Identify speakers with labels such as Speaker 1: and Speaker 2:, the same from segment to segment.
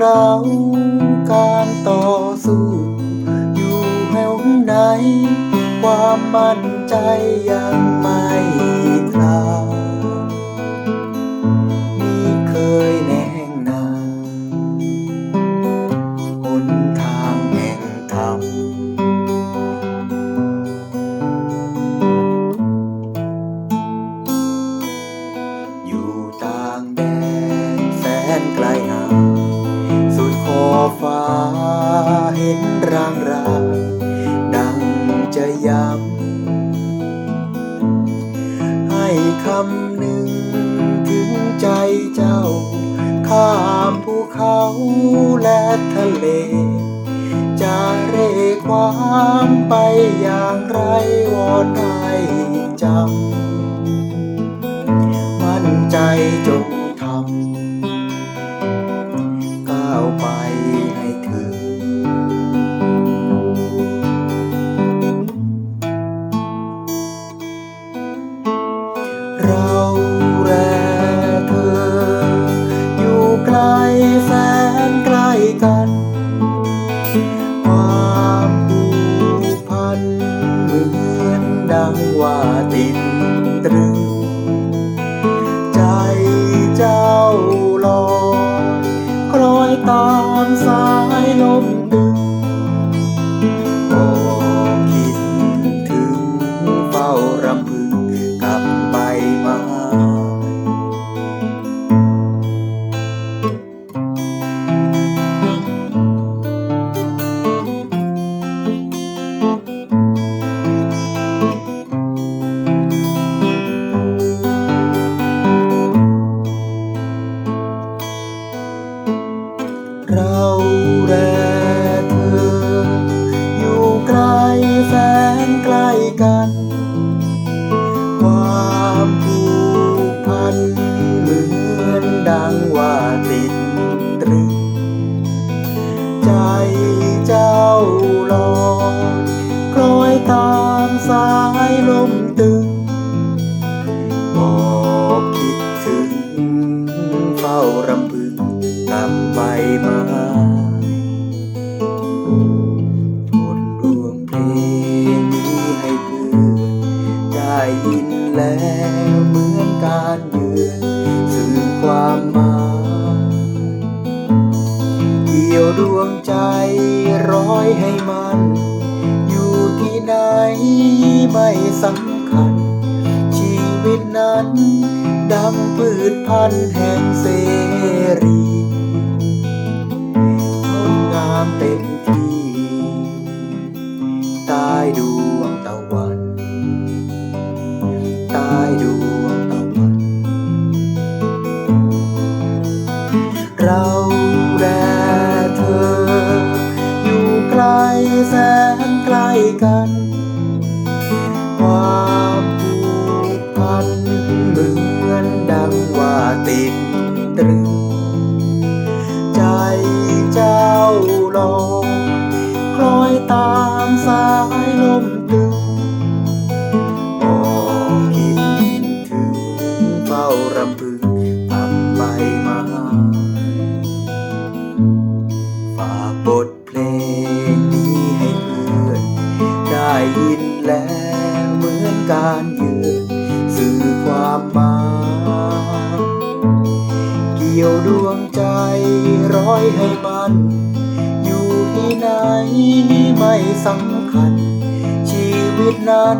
Speaker 1: เราการต่อสู้ อยู่แห่งไหน ความมั่นใจยังไม่คลายมีเคยแน่งนาหนทางแห่งธรรมอยู่ต่างแดนแสนไกลห่าง ร่างรางดังจะย้ำให้คำหนึ่งถึงใจเจ้า ข้ามภูเขาและทะเล จะเร่ความไปอย่างไรวอนให้จำมั่นใจจงทำก้าวไป ดังว่าติดตรึง ใจเจ้าลอยคล้อยตามสายลมดึง กัน ความผูกพันเหมือนดังว่าติดตรึง ใจเจ้าลองคล้อยตามสายลม แล้วเหมือนการเยือนสื่อความหมายเกี่ยวดวงใจร้อยให้มัน อยู่ที่ไหนไม่สำคัญ ชีวิตนั้นดังพืชพันธุ์แห่งเสรีงดงามเต็มที่ใต้ดวง แสนไกล้กัน ความผูกพันเหมือนดังว่าติดตรึง ใจเจ้าลอยคล้อยตามสายลมตึงบอกคิดถึงเฝ้ารำพึงกับใบไม้ฝากบทเพลง เดี่ยวดวงใจร้อยให้มัน อยู่ที่ไหนไม่สำคัญ ชีวิตนั้น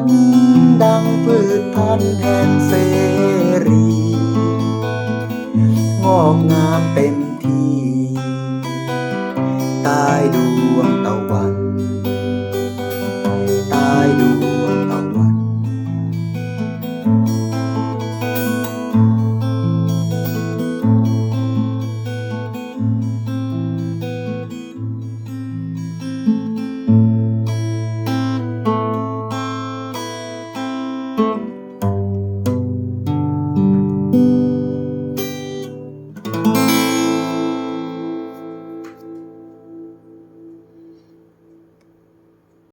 Speaker 1: ดังพืชพันธุ์แห่งเสรี งอกงามเต็ม